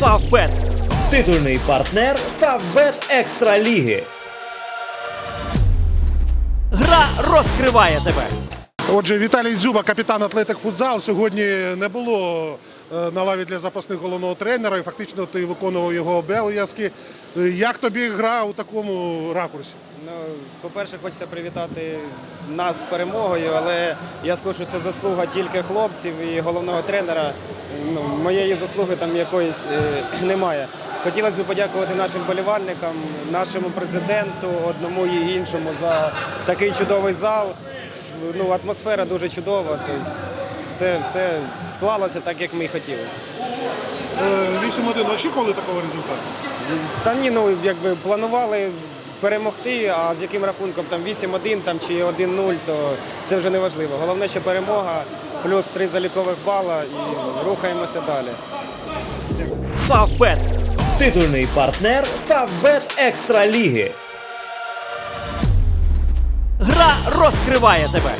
Фавбет. Титульний партнер Фавбет Екстра Ліги. Гра розкриває тебе. Отже, Віталій Дзюба, капітан Атлетик Футзал. Сьогодні не було е, на лаві для запасних головного тренера, і фактично ти виконував його обов'язки. Як тобі гра у такому ракурсі? Ну, по-перше, хочеться привітати нас з перемогою, але я скажу, що це заслуга тільки хлопців і головного тренера. Ну, моєї заслуги там якоїсь е, немає. Хотілося б подякувати нашим болівальникам, нашому президенту, одному і іншому за такий чудовий зал. Ну, атмосфера дуже чудова. Тобто все, все склалося так, як ми і хотіли. 8-1 очікували такого результату? Та ні, ну якби планували перемогти, а з яким рахунком там 8-1 там, чи 1-0, то це вже не важливо. Головне, що перемога, плюс три залікових бала і рухаємося далі. Фавбет. Титульний партнер Фавбет Екстра Ліги. Гра розкриває тебе.